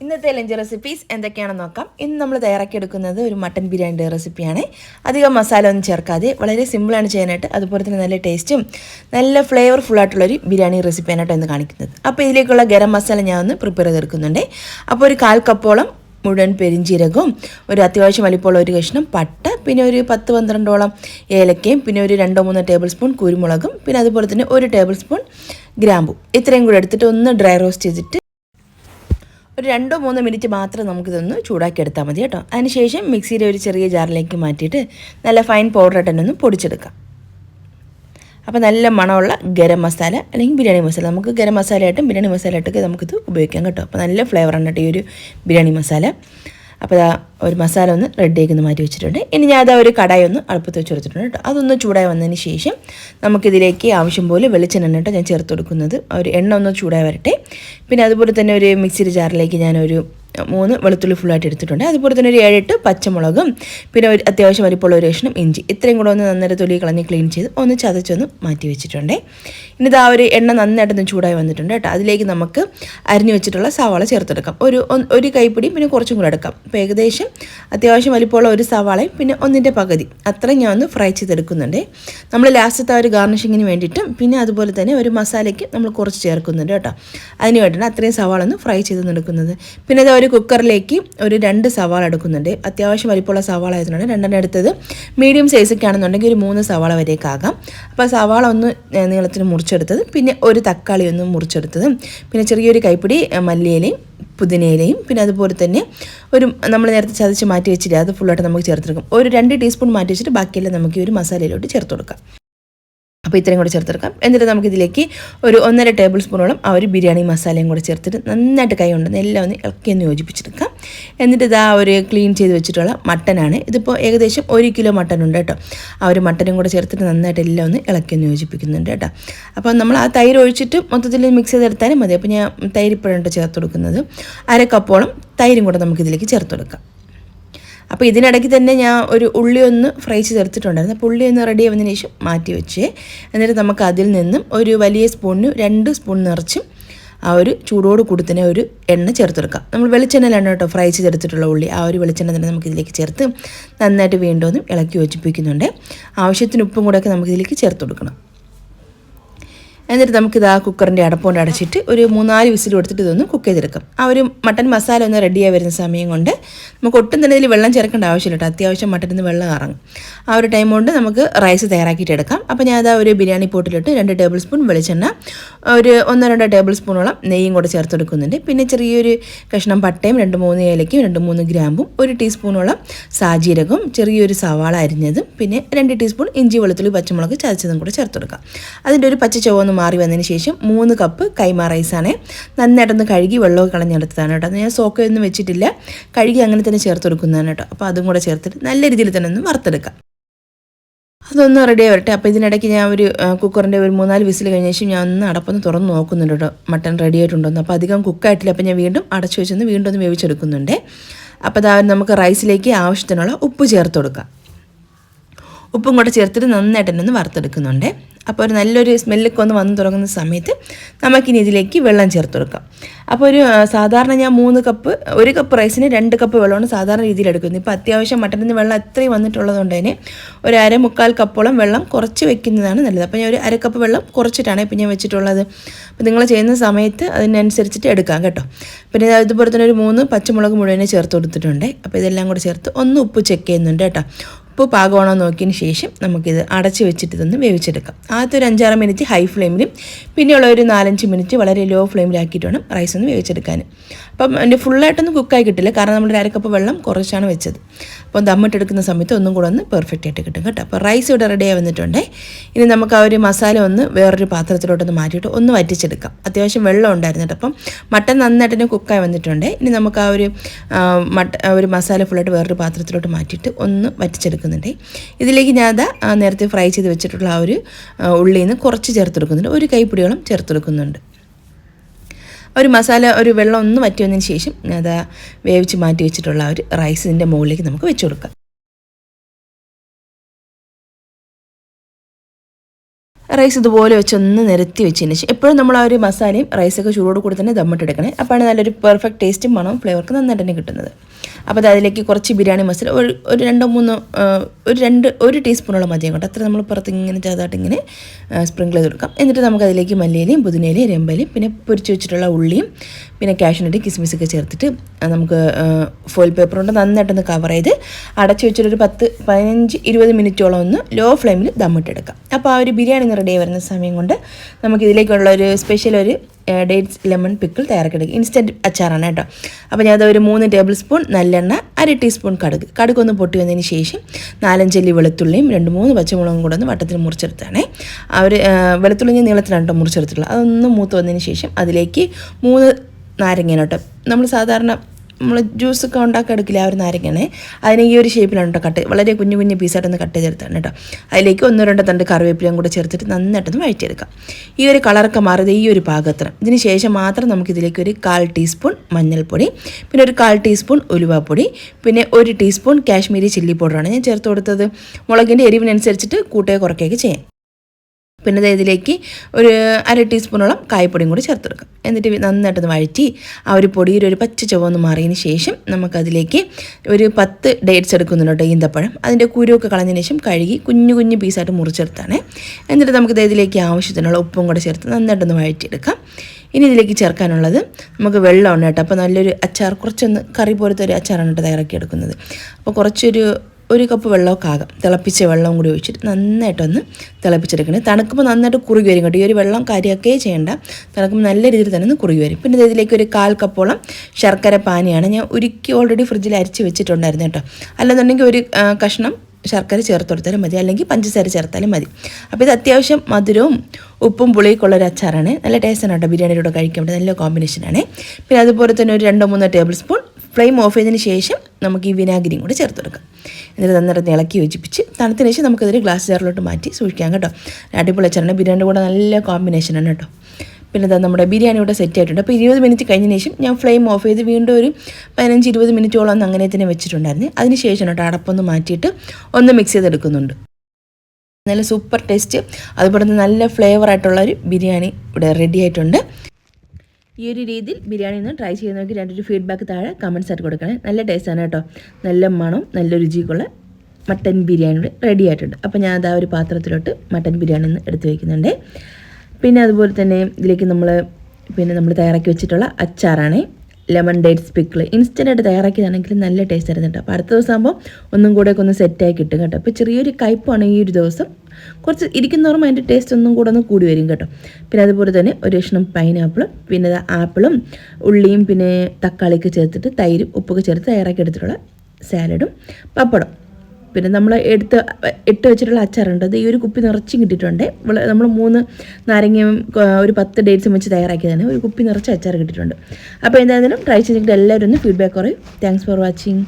ഇന്നത്തെ lunch recipes എന്തൊക്കെയാണെന്ന് നോക്കാം. ഇന്ന് നമ്മൾ തയ്യാറാക്കിയെടുക്കുന്നത് ഒരു മട്ടൻ ബിരിയാണിയുടെ റെസിപ്പിയാണ് അധികം മസാല ഒന്നും ചേർക്കാതെ വളരെ സിമ്പിളാണ് ചെയ്യാനായിട്ട്. അതുപോലെ തന്നെ നല്ല ടേസ്റ്റും നല്ല ഫ്ലേവർഫുൾ ആയിട്ടുള്ളൊരു ബിരിയാണി റെസിപ്പിയാണ് എന്ന് കാണിക്കുന്നത്. അപ്പോൾ ഇതിലേക്കുള്ള ഗരം മസാല ഞാൻ ഒന്ന് പ്രിപ്പയർ ചെയ്തെടുക്കുന്നുണ്ട് അപ്പോൾ ഒരു കാൽ കപ്പോളം മുഴുവൻ പെരിഞ്ചീരകവും ഒരു അത്യാവശ്യം വലിപ്പമുള്ള ഒരു കഷ്ണം പട്ട പിന്നെ ഒരു പത്ത് പന്ത്രണ്ടോളം ഏലക്കയും പിന്നെ ഒരു രണ്ടോ മൂന്നോ ടേബിൾ സ്പൂൺ കുരുമുളകും പിന്നെ അതുപോലെ തന്നെ ഒരു ടേബിൾ സ്പൂൺ ഗ്രാമ്പു. ഇത്രയും കൂടെ എടുത്തിട്ട് ഒന്ന് ഡ്രൈ റോസ്റ്റ് ചെയ്തിട്ട് ഒരു രണ്ടോ മൂന്നോ മിനിറ്റ് മാത്രം നമുക്കിതൊന്ന് ചൂടാക്കി എടുത്താൽ മതി കേട്ടോ. അതിനുശേഷം മിക്സിയുടെ ഒരു ചെറിയ ജാറിലേക്ക് മാറ്റിയിട്ട് നല്ല ഫൈൻ പൗഡറായിട്ട് തന്നെ ഒന്ന് പൊടിച്ചെടുക്കാം. അപ്പോൾ നല്ല മണമുള്ള ഗരം മസാല അല്ലെങ്കിൽ ബിരിയാണി മസാല. നമുക്ക് ഗരം മസാലയായിട്ടും ബിരിയാണി മസാലയായിട്ടൊക്കെ നമുക്കിത് ഉപയോഗിക്കാം കേട്ടോ. അപ്പോൾ നല്ല ഫ്ലേവറാണ് കേട്ടോ ഈ ഒരു ബിരിയാണി മസാല. അപ്പോൾ ഇതാ ഒരു മസാല ഒന്ന് റെഡിയാക്കി ഒന്ന് മാറ്റി വെച്ചിട്ടുണ്ട്. ഇനി ഞാൻ അതാ ഒരു കടായി ഒന്ന് അടുപ്പത്ത് വെച്ച് കൊടുത്തിട്ടുണ്ട് കേട്ടോ. അതൊന്ന് ചൂടായി വന്നതിന് ശേഷം നമുക്കിതിലേക്ക് ആവശ്യം പോലെ വെളിച്ചെണ്ണ കേട്ടോ ഞാൻ ചേർത്ത് കൊടുക്കുന്നത്. ഒരു എണ്ണ ഒന്ന് ചൂടായി വരട്ടെ. പിന്നെ അതുപോലെ തന്നെ ഒരു മിക്സിയുടെ ജാറിലേക്ക് ഞാനൊരു മൂന്ന് വെളുത്തുള്ളി ഫുള്ളായിട്ട് എടുത്തിട്ടുണ്ട്. അതുപോലെ തന്നെ ഒരു ഏഴെട്ട് പച്ചമുളകും പിന്നെ ഒരു അത്യാവശ്യം അരിപ്പുള്ള ഒരു കഷ്ണം ഇഞ്ചി. ഇത്രയും കൂടെ ഒന്ന് നന്നായിട്ട് തൊലി കളഞ്ഞ് ക്ലീൻ ചെയ്ത് ഒന്ന് ചതച്ചൊന്ന് മാറ്റി വെച്ചിട്ടുണ്ട്. ഇനി ഇതാ ഒരു എണ്ണ നന്നായിട്ടൊന്ന് ചൂടായി വന്നിട്ടുണ്ട് കേട്ടോ. അതിലേക്ക് നമുക്ക് അരിഞ്ഞു വെച്ചിട്ടുള്ള സവാള ചേർത്തെടുക്കാം. ഒരു ഒരു കൈപ്പിടിയും പിന്നെ കുറച്ചും കൂടെ എടുക്കാം. അപ്പോൾ ഏകദേശം അത്യാവശ്യം വലിപ്പമുള്ള ഒരു സവാളയും പിന്നെ ഒന്നിന്റെ പകുതി. അത്രയും ഞാൻ ഒന്ന് ഫ്രൈ ചെയ്തെടുക്കുന്നുണ്ട്. നമ്മൾ ലാസ്റ്റത്തെ ഒരു ഗാർണിഷിങ്ങിന് വേണ്ടിയിട്ടും പിന്നെ അതുപോലെ തന്നെ ഒരു മസാലയ്ക്ക് നമ്മൾ കുറച്ച് ചേർക്കുന്നുണ്ട് കേട്ടോ. അതിന് വേണ്ടിയിട്ട് അത്രയും സവാള ഒന്ന് ഫ്രൈ ചെയ്ത് എടുക്കുന്നത് പിന്നെ അത് ഒരു കുക്കറിലേക്ക് ഒരു രണ്ട് സവാള എടുക്കുന്നുണ്ട്. അത്യാവശ്യം വലിപ്പമുള്ള സവാള ആയതുകൊണ്ട് രണ്ടെണ്ണം എടുത്തത് മീഡിയം സൈസൊക്കെ ആണെന്നുണ്ടെങ്കിൽ ഒരു മൂന്ന് സവാള വരെയൊക്കെ ആകാം. അപ്പോൾ സവാള ഒന്ന് നീളത്തിന് മുറിച്ചെടുത്തത്. പിന്നെ ഒരു തക്കാളി ഒന്ന് മുറിച്ചെടുത്തത്. പിന്നെ ചെറിയൊരു കൈപ്പിടി മല്ലിയിലയും പുതിനയിലയും പിന്നെ അതുപോലെ തന്നെ ഒരു നമ്മൾ നേരത്തെ ചതച്ച് മാറ്റി വെച്ചിട്ട് അത് ഫുള്ളായിട്ട് നമുക്ക് ചേർത്തെടുക്കും ഒരു രണ്ട് ടീസ്പൂൺ മാറ്റി വെച്ചിട്ട് ബാക്കിയെല്ലാം നമുക്ക് ഈ ഒരു മസാലയിലോട്ട് ചേർത്ത് കൊടുക്കാം. അപ്പോൾ ഇത്രയും കൂടെ ചേർത്തെടുക്കാം. എന്നിട്ട് നമുക്കിതിലേക്ക് ഒരു ഒന്നര ടേബിൾ സ്പൂണോളം ആ ഒരു ബിരിയാണി മസാലയും കൂടെ ചേർത്തിട്ട് നന്നായിട്ട് കൈ കൊണ്ട് എല്ലാം ഒന്ന് ഇളക്കി ഒന്ന് യോജിപ്പിച്ചെടുക്കാം. എന്നിട്ട് ഇതാ ഒരു ക്ലീൻ ചെയ്ത് വെച്ചിട്ടുള്ള മട്ടനാണ്. ഇതിപ്പോൾ ഏകദേശം ഒരു കിലോ മട്ടൻ ഉണ്ട് കേട്ടോ. ആ ഒരു മട്ടനും കൂടെ ചേർത്തിട്ട് നന്നായിട്ട് എല്ലാം ഒന്ന് ഇളക്കി ഒന്ന് യോജിപ്പിക്കുന്നുണ്ട് കേട്ടോ. അപ്പോൾ നമ്മൾ ആ തൈര് ഒഴിച്ചിട്ട് മൊത്തത്തിൽ മിക്സ് ചെയ്തെടുത്താലും മതി. അപ്പോൾ ഞാൻ തൈര് ചേർത്ത് കൊടുക്കുന്നത് അര കപ്പോളം തൈരും കൂടെ നമുക്കിതിലേക്ക് ചേർത്ത് കൊടുക്കാം. അപ്പോൾ ഇതിനിടയ്ക്ക് തന്നെ ഞാൻ ഒരു ഉള്ളി ഒന്ന് ഫ്രൈ ചെയ്തെടുത്തിട്ടുണ്ടായിരുന്നു. അപ്പോൾ ഉള്ളി ഒന്ന് റെഡി ആവുന്നതിന് ശേഷം മാറ്റി വെച്ചേ എന്നിട്ട് നമുക്ക് അതിൽ നിന്നും ഒരു വലിയ സ്പൂണിന് രണ്ട് സ്പൂൺ നിറച്ചും ആ ഒരു ചൂടോട് കൂടി തന്നെ ഒരു എണ്ണ ചേർത്തെടുക്കാം. നമ്മൾ വെളിച്ചെണ്ണയിലാണ് കേട്ടോ ഫ്രൈ ചെയ്തെടുത്തിട്ടുള്ള ഉള്ളി. ആ ഒരു വെളിച്ചെണ്ണ തന്നെ നമുക്ക് ഇതിലേക്ക് ചേർത്ത് നന്നായിട്ട് വീണ്ടും ഇളക്കി യോജിപ്പിക്കുന്നുണ്ട്. ആവശ്യത്തിന് ഉപ്പും കൂടെയൊക്കെ നമുക്കിതിലേക്ക് ചേർത്ത് കൊടുക്കണം. എന്നിട്ട് നമുക്കിത് ആ കുക്കറിന്റെ അടപ്പുകൊണ്ട് അടച്ചിട്ട് ഒരു മൂന്നാൽ വിസിൽ കൊടുത്തിട്ട് ഇതൊന്ന് കുക്ക് ചെയ്തെടുക്കാം. ആ ഒരു മട്ടൻ മസാല ഒന്ന് റെഡിയായി വരുന്ന സമയം കൊണ്ട് നമുക്ക് ഒട്ടും തന്നെ ഇതിൽ വെള്ളം ചേർക്കേണ്ട ആവശ്യമില്ല കേട്ടോ. അത്യാവശ്യം മട്ടനിൽ നിന്ന് വെള്ളം ഇറങ്ങും. ആ ഒരു ടൈം കൊണ്ട് നമുക്ക് റൈസ് തയ്യാറാക്കിയിട്ട് എടുക്കാം. അപ്പോൾ ഞാൻ അതാ ഒരു ബിരിയാണി പോട്ടിലിട്ട് രണ്ട് ടേബിൾ സ്പൂൺ വെളിച്ചെണ്ണ ഒരു ഒന്നോ രണ്ടോ ടേബിൾ സ്പൂണോളം നെയ്യും കൂടെ ചേർത്ത് കൊടുക്കുന്നുണ്ട്. പിന്നെ ചെറിയൊരു കഷ്ണം പട്ടയും രണ്ട് മൂന്ന് ഏലയ്ക്കും രണ്ട് മൂന്ന് ഗ്രാമ്പും ഒരു ടീസ്പൂണോളം സാജീരകവും ചെറിയൊരു സവാള അരിഞ്ഞതും പിന്നെ രണ്ട് ടീസ്പൂൺ ഇഞ്ചി വെളുത്തുള്ളി പച്ചമുളക് ചതച്ചതും കൂടെ ചേർത്ത് കൊടുക്കാം. അതിന്റെ ഒരു പച്ച ചുവന്ന് മാറി വന്നതിന് ശേഷം മൂന്ന് കപ്പ് കൈമ റൈസാണ് നന്നായിട്ടൊന്ന് കഴുകി വെള്ളമൊക്കെ കളഞ്ഞെടുത്തതാണ് കേട്ടോ. ഞാൻ സോക്കയൊന്നും വെച്ചിട്ടില്ല. കഴുകി അങ്ങനെ തന്നെ ചേർത്ത് കൊടുക്കുന്നതാണ് കേട്ടോ. അപ്പോൾ അതും കൂടെ ചേർത്തിട്ട് നല്ല രീതിയിൽ തന്നെ ഒന്ന് വറുത്തെടുക്കാം. അതൊന്ന് റെഡി ആവട്ടെ. അപ്പോൾ ഇതിനിടയ്ക്ക് ഞാൻ ഒരു കുക്കറിന്റെ ഒരു മൂന്നാൽ വിസിൽ കഴിഞ്ഞ ശേഷം ഞാൻ ഒന്ന് അടപ്പൊന്ന് തുറന്ന് നോക്കുന്നുണ്ട് കേട്ടോ. മട്ടൺ റെഡി ആയിട്ടുണ്ടോന്ന്. അപ്പോൾ അധികം കുക്കായിട്ടില്ല അപ്പോൾ ഞാൻ വീണ്ടും അടച്ചു വെച്ചൊന്ന് വീണ്ടും ഒന്ന് വേവിച്ചെടുക്കുന്നുണ്ട്. അപ്പോൾ അതാ നമുക്ക് റൈസിലേക്ക് ആവശ്യത്തിനുള്ള ഉപ്പ് ചേർത്ത് കൊടുക്കാം. ഉപ്പും കൂടെ ചേർത്തിട്ട് നന്നായിട്ട് തന്നെ ഒന്ന് വറുത്തെടുക്കുന്നുണ്ട്. അപ്പോൾ ഒരു നല്ലൊരു സ്മെല്ലൊക്കെ ഒന്ന് വന്ന് തുടങ്ങുന്ന സമയത്ത് നമുക്കിനി ഇതിലേക്ക് വെള്ളം ചേർത്ത് കൊടുക്കാം. അപ്പോൾ ഒരു സാധാരണ ഞാൻ മൂന്ന് കപ്പ് ഒരു കപ്പ് റൈസിന് രണ്ട് കപ്പ് വെള്ളമാണ് സാധാരണ രീതിയിൽ എടുക്കുന്നത്. ഇപ്പോൾ അത്യാവശ്യം മട്ടനിൽ നിന്ന് വെള്ളം അത്രയും വന്നിട്ടുള്ളത് കൊണ്ട് തന്നെ ഒരു അര മുക്കാൽ കപ്പോളം വെള്ളം കുറച്ച് വെക്കുന്നതാണ് നല്ലത്. അപ്പോൾ ഞാൻ ഒരു അര കപ്പ് വെള്ളം കുറച്ചിട്ടാണ് ഇപ്പോൾ ഞാൻ വെച്ചിട്ടുള്ളത്. അപ്പോൾ നിങ്ങൾ ചെയ്യുന്ന സമയത്ത് അതിനനുസരിച്ചിട്ട് എടുക്കാം കേട്ടോ. പിന്നെ അതുപോലെ തന്നെ ഒരു മൂന്ന് പച്ചമുളക് മുഴുവനെ ചേർത്ത് കൊടുത്തിട്ടുണ്ട്. അപ്പോൾ ഇതെല്ലാം കൂടെ ചേർത്ത് ഒന്ന് ഉപ്പ് ചെക്ക് ചെയ്യുന്നുണ്ട് കേട്ടോ. ഉപ്പ് പാകമാണോ നോക്കിയതിന് ശേഷം നമുക്കിത് അടച്ച് വെച്ചിട്ട് ഇതൊന്ന് വേവിച്ചെടുക്കാം. ആദ്യത്തെ ഒരു അഞ്ചാറ് മിനിറ്റ് ഹൈ ഫ്ലെയിമിലും പിന്നെയുള്ള ഒരു നാലഞ്ച് മിനിറ്റ് വളരെ ലോ ഫ്ലെയിമിലാക്കിയിട്ട് വേണം റൈസ് ഒന്ന് വേവിച്ചെടുക്കാൻ. അപ്പം എന്റെ ഫുള്ളായിട്ടൊന്നും കുക്കായി കിട്ടില്ല. കാരണം നമ്മൾ അരക്കപ്പ് വെള്ളം കുറച്ചാണ് വെച്ചത്. അപ്പോൾ ദമ്മിട്ടെടുക്കുന്ന സമയത്ത് ഒന്നും കൂടെ ഒന്ന് പെർഫെക്റ്റ് ആയിട്ട് കിട്ടും കേട്ടോ. അപ്പോൾ റൈസ് ഇവിടെ റെഡിയായി വന്നിട്ടുണ്ട്. ഇനി നമുക്ക് ആ ഒരു മസാല ഒന്ന് വേറൊരു പാത്രത്തിലോട്ടൊന്ന് മാറ്റിയിട്ട് ഒന്ന് വറ്റിച്ചെടുക്കാം. അത്യാവശ്യം വെള്ളം ഉണ്ടായിരുന്നു കേട്ടോ. അപ്പം മട്ടൻ നന്നായിട്ട് തന്നെ കുക്കായി വന്നിട്ടുണ്ട്. ഇനി നമുക്ക് ആ ഒരു മട്ട ഒരു മസാല ഫുള്ളായിട്ട് വേറൊരു പാത്രത്തിലോട്ട് മാറ്റിയിട്ട് ഒന്ന് വറ്റിച്ചെടുക്കുന്നുണ്ട്. ഇതിലേക്ക് ഞാൻ അതാ നേരത്തെ ഫ്രൈ ചെയ്ത് വെച്ചിട്ടുള്ള ആ ഒരു ഉള്ളിയിൽ നിന്ന് കുറച്ച് ചേർത്തെടുക്കുന്നുണ്ട് ഒരു കൈപ്പിടിയോളം ചേർത്തെടുക്കുന്നുണ്ട് ഒരു മസാല ഒരു വെള്ളം ഒന്ന് വറ്റി വന്നതിന് ശേഷം അത് വേവിച്ച് മാറ്റി വെച്ചിട്ടുള്ള ഒരു റൈസിന്റെ മുകളിലേക്ക് നമുക്ക് വെച്ച് കൊടുക്കാം. റൈസ് ഇതുപോലെ വെച്ച് ഒന്ന് നിരത്തി വെച്ചതിന് ശേഷം എപ്പോഴും നമ്മൾ ആ ഒരു മസാലയും റൈസൊക്കെ ചൂടോട് കൂടി തന്നെ ദമ്മിട്ടെടുക്കണേ അപ്പോഴാണ് നല്ലൊരു പെർഫെക്റ്റ് ടേസ്റ്റും മണവും ഫ്ലേവർക്ക് നന്നായിട്ട് തന്നെ കിട്ടുന്നത്. അപ്പോൾ അത് അതിലേക്ക് കുറച്ച് ബിരിയാണി മസാല ഒരു ഒരു രണ്ടോ മൂന്നോ ഒരു രണ്ട് ഒരു ടീസ്പൂണോളം മതി കേട്ടോ. അത്ര നമ്മൾ പുറത്ത് ഇങ്ങനെ ചെറുതായിട്ട് ഇങ്ങനെ സ്പ്രിങ്കിൾ ചെയ്ത് കൊടുക്കാം. എന്നിട്ട് നമുക്ക് അതിലേക്ക് മല്ലിയിലയും പുതിനയിലയും രമ്പലയും പിന്നെ പൊരിച്ച് വെച്ചിട്ടുള്ള ഉള്ളിയും പിന്നെ കാഷ്നട്ട് കിസ്മിസൊക്കെ ചേർത്തിട്ട് നമുക്ക് ഫോയിൽ പേപ്പർ കൊണ്ട് നന്നായിട്ടൊന്ന് കവർ ചെയ്ത് അടച്ചു വെച്ചിട്ടൊരു പത്ത് പതിനഞ്ച് ഇരുപത് മിനിറ്റോളം ഒന്ന് ലോ ഫ്ലെയിമിൽ ദമ്മിട്ടെടുക്കാം. അപ്പോൾ ആ ഒരു ബിരിയാണി റെഡി വരുന്ന സമയം കൊണ്ട് നമുക്ക് ഇതിലേക്കുള്ള ഒരു സ്പെഷ്യൽ ഒരു ഡേറ്റ്സ് ലെമൺ പിക്കിൾ തയ്യാറാക്കിയെടുക്കും. ഇൻസ്റ്റന്റ് അച്ചാറാണ് കേട്ടോ. അപ്പോൾ ഞാനത് ഒരു മൂന്ന് ടേബിൾ സ്പൂൺ നല്ലെണ്ണ അര ടീസ്പൂൺ കടുക്. കടുക് ഒന്ന് പൊട്ടി വന്നതിന് ശേഷം നാലഞ്ചല്ലി വെളുത്തുള്ളിയും രണ്ട് മൂന്ന് പച്ചമുളകും കൂടെ ഒന്ന് വട്ടത്തിൽ മുറിച്ചെടുത്താണ് അവർ വെളുത്തുള്ളി ഞാൻ നീളത്തിലാണ് കേട്ടോ മുറിച്ചെടുത്തിട്ടുള്ളത്. അതൊന്ന് മൂത്ത് വന്നതിന് ശേഷം അതിലേക്ക് മൂന്ന് കേട്ടോ. നമ്മൾ സാധാരണ നമ്മൾ ജ്യൂസൊക്കെ ഉണ്ടാക്കി എടുക്കില്ല ആ ഒരു നാരങ്ങയാണ് അതിന് ഈ ഒരു ഷേപ്പിലാണ് കേട്ടോ കട്ട് വളരെ കുഞ്ഞു കുഞ്ഞു പീസായിട്ടൊന്ന് കട്ട് ചെയ്തെടുത്താണ് കേട്ടോ അതിലേക്ക് ഒന്നോ രണ്ടോ തണ്ട് കറിവേപ്പിലയും കൂടെ ചേർത്തിട്ട് നന്നായിട്ടൊന്ന് വഴിച്ചെടുക്കാം ഈ ഒരു കളറൊക്കെ മാറിയത് ഈ ഒരു പാകത്തിന്. ഇതിന് ശേഷം മാത്രം നമുക്കിതിലേക്ക് ഒരു കാൽ ടീസ്പൂൺ മഞ്ഞൾപ്പൊടി പിന്നെ ഒരു കാൽ ടീസ്പൂൺ ഉലുവാപ്പൊടി പിന്നെ ഒരു ടീസ്പൂൺ കാശ്മീരി ചില്ലി പൗഡറാണ് ഞാൻ ചേർത്ത് കൊടുത്തത്. മുളകിന്റെ എരിവിനനുസരിച്ചിട്ട് കൂട്ടുകയോ കുറയ്ക്കുകയൊക്കെ ചെയ്യാം. പിന്നെ ഇതിലേക്ക് ഒരു അര ടീസ്പൂണോളം കായപ്പൊടിയും കൂടി ചേർത്തെടുക്കാം എന്നിട്ട് നന്നായിട്ടൊന്ന് വഴറ്റി ആ ഒരു പൊടിയിൽ ഒരു പച്ച ചുവന്ന് മാറിയതിന് ശേഷം നമുക്കതിലേക്ക് ഒരു പത്ത് ഡേറ്റ്സ് എടുക്കുന്നുണ്ട് ഈന്തപ്പഴം. അതിന്റെ കുരുവൊക്കെ കളഞ്ഞതിന് ശേഷം കഴുകി കുഞ്ഞു കുഞ്ഞു പീസായിട്ട് മുറിച്ചെടുത്താണ്. എന്നിട്ട് നമുക്ക് ഇതിലേക്ക് ആവശ്യത്തിനുള്ള ഉപ്പും കൂടെ ചേർത്ത് നന്നായിട്ടൊന്ന് വഴറ്റിയെടുക്കാം. ഇനി ഇതിലേക്ക് ചേർക്കാനുള്ളത് നമുക്ക് വെള്ളമാണ് കേട്ടോ. അപ്പോൾ നല്ലൊരു അച്ചാർ കുറച്ചൊന്ന് കറി പോലത്തെ ഒരു അച്ചാറാണ് കേട്ടോ തയ്യാറാക്കി എടുക്കുന്നത് അപ്പോൾ കുറച്ചൊരു ഒരു കപ്പ് വെള്ളമൊക്കെ ആകാം. തിളപ്പിച്ച വെള്ളം കൂടി ഒഴിച്ചിട്ട് നന്നായിട്ടൊന്ന് തിളപ്പിച്ചെടുക്കണേ. തണുക്കുമ്പോൾ നന്നായിട്ട് കുറുകി വരും കേട്ടോ. ഈ ഒരു വെള്ളം കാര്യമൊക്കെ ചെയ്യേണ്ട. തണുക്കുമ്പോൾ നല്ല രീതിയിൽ തന്നെ ഒന്ന് കുറുകി വരും. പിന്നെ ഇതിലേക്ക് ഒരു കാൽ കപ്പോളം ശർക്കര പാനിയാണ് ഞാൻ ഒരുക്കി ഓൾറെഡി ഫ്രിഡ്ജിൽ അരിച്ച് വെച്ചിട്ടുണ്ടായിരുന്നു കേട്ടോ. അല്ലെന്നുണ്ടെങ്കിൽ ഒരു കഷ്ണം ശർക്കര ചേർത്ത് കൊടുത്താലും മതി. അല്ലെങ്കിൽ പഞ്ചസാര ചേർത്താലും മതി. അപ്പോൾ ഇത് അത്യാവശ്യം മധുരവും ഉപ്പും പുളിയൊക്കെ ഉള്ള ഒരു അച്ചാറാണ്. നല്ല ടേസ്റ്റാണ് കേട്ടോ. ബിരിയാണിയുടെ കഴിക്കാൻ പറ്റും നല്ല കോമ്പിനേഷനാണ് പിന്നെ അതുപോലെ തന്നെ ഒരു രണ്ടോ മൂന്നോ ടേബിൾ സ്പൂൺ ഫ്ലെയിം ഓഫ് ചെയ്തതിന് ശേഷം നമുക്ക് ഈ വിനാഗിരിയും കൂടി ചേർത്ത് കൊടുക്കാം. എന്നിട്ട് നന്നായിട്ട് ഇളക്കി യോജിപ്പിച്ച് തണുത്തിന് ശേഷം നമുക്കതൊരു ഗ്ലാസ് ജാറിലോട്ട് മാറ്റി സൂക്ഷിക്കാം കേട്ടോ. അടിപൊളി അച്ചാറാണ് ബിരിയാണിയുടെ കൂടെ നല്ല കോമ്പിനേഷനാണ് കേട്ടോ. പിന്നെ ഇതാ നമ്മുടെ ബിരിയാണി ഇവിടെ സെറ്റ് ആയിട്ടുണ്ട്. അപ്പോൾ ഇരുപത് മിനിറ്റ് കഴിഞ്ഞ ശേഷം ഞാൻ ഫ്ലെയിം ഓഫ് ചെയ്ത് വീണ്ടും ഒരു പതിനഞ്ച് ഇരുപത് മിനിറ്റോളം ഒന്ന് അങ്ങനെ തന്നെ വെച്ചിട്ടുണ്ടായിരുന്നു. അതിന് ശേഷം കേട്ടോ അടപ്പൊന്ന് മാറ്റിയിട്ട് ഒന്ന് മിക്സ് ചെയ്തെടുക്കുന്നുണ്ട്. നല്ല സൂപ്പർ ടേസ്റ്റ് അതുപോലെ തന്നെ നല്ല ഒരു ബിരിയാണി ഇവിടെ റെഡി ആയിട്ടുണ്ട്. ഈ ഒരു രീതിയിൽ ബിരിയാണി ഒന്ന് ട്രൈ ചെയ്യുന്നവർക്ക് രണ്ടൊരു ഫീഡ്ബാക്ക് താഴെ കമൻസ് ആയിട്ട് കൊടുക്കണേ. നല്ല ടേസ്റ്റാണ് കേട്ടോ. നല്ല മണം നല്ല രുചിക്കുള്ള മട്ടൻ ബിരിയാണി റെഡി ആയിട്ടുണ്ട്. അപ്പോൾ ഞാൻ അതാ ഒരു പാത്രത്തിലോട്ട് മട്ടൻ ബിരിയാണി ഒന്ന് എടുത്ത് വയ്ക്കുന്നുണ്ട് പിന്നെ അതുപോലെ തന്നെ ഇതിലേക്ക് നമ്മൾ പിന്നെ നമ്മൾ തയ്യാറാക്കി വെച്ചിട്ടുള്ള അച്ചാറാണ്. ലെമൺ ഡേറ്റ്സ് പിക്കിൾ ഇൻസ്റ്റന്റായിട്ട് തയ്യാറാക്കിയതാണെങ്കിൽ നല്ല ടേസ്റ്റ് ആയിരുന്നു കേട്ടോ അപ്പോൾ അടുത്ത ദിവസം ആകുമ്പോൾ ഒന്നും കൂടെ ഒക്കെ ഒന്ന് സെറ്റായി കിട്ടും കേട്ടോ. അപ്പോൾ ചെറിയൊരു കയ്പ്പാണ് ഈ ഒരു ദിവസം. കുറച്ച് ഇരിക്കുന്നോറും അതിന്റെ ടേസ്റ്റ് ഒന്നും കൂടെ ഒന്ന് കൂടി വരും കേട്ടോ. പിന്നെ അതുപോലെ തന്നെ ഒരു കഷ്ണം പൈനാപ്പിളും പിന്നെ ആപ്പിളും ഉള്ളിയും പിന്നെ തക്കാളിയൊക്കെ ചേർത്തിട്ട് തൈരും ഉപ്പൊക്കെ ചേർത്ത് തയ്യാറാക്കി എടുത്തിട്ടുള്ള സാലഡും പപ്പടം. പിന്നെ നമ്മൾ എടുത്ത് ഇട്ട് വെച്ചിട്ടുള്ള അച്ചാറുണ്ട്. അത് ഈ ഒരു കുപ്പി നിറച്ചും കിട്ടിയിട്ടുണ്ട്. നമ്മൾ മൂന്ന് നാരങ്ങയും ഒരു പത്ത് ഡേറ്റ്സും വെച്ച് തയ്യാറാക്കിയതാണ്. ഒരു കുപ്പി നിറച്ച് അച്ചാർ കിട്ടിയിട്ടുണ്ട്. അപ്പോൾ എന്തായാലും ട്രൈ ചെയ്തിട്ട് എല്ലാവരും ഒന്ന് ഫീഡ്ബാക്ക് പറയും. Thanks for watching